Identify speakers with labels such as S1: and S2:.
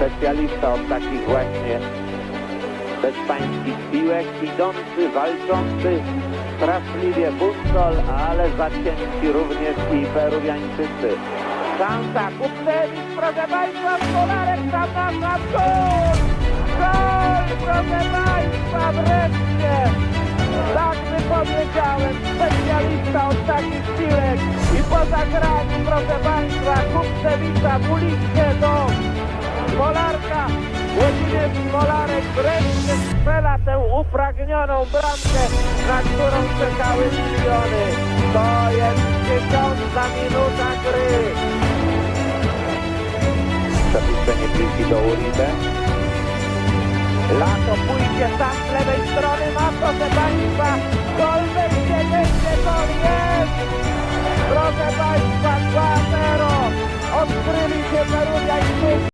S1: specjalista od takich właśnie bezpańskich piłek, idący, walczący, straszliwie Bundol, ale zacięci również i peruwiańczycy. Szansa, Kupnewicz, proszę Państwa, Stolarek tam na sam gol! Proszę Państwa, wreszcie! Tak by powiedziałem, specjalista od takich piłek i poza grami, proszę Państwa, Kupcewicza, Buliczkę do Włodzimierz Smolarek wreszcie strzela tę upragnioną bramkę, na którą czekały miliony. To jest dziesiąta minuta gry. Przepuszczenie piłki do Uribe. Lato pójdzie tam z lewej strony, ma proszę Państwa, gol będzie, będzie, gol jest! Proszę Państwa, 2-0, odkryli się Peruwiańczycy.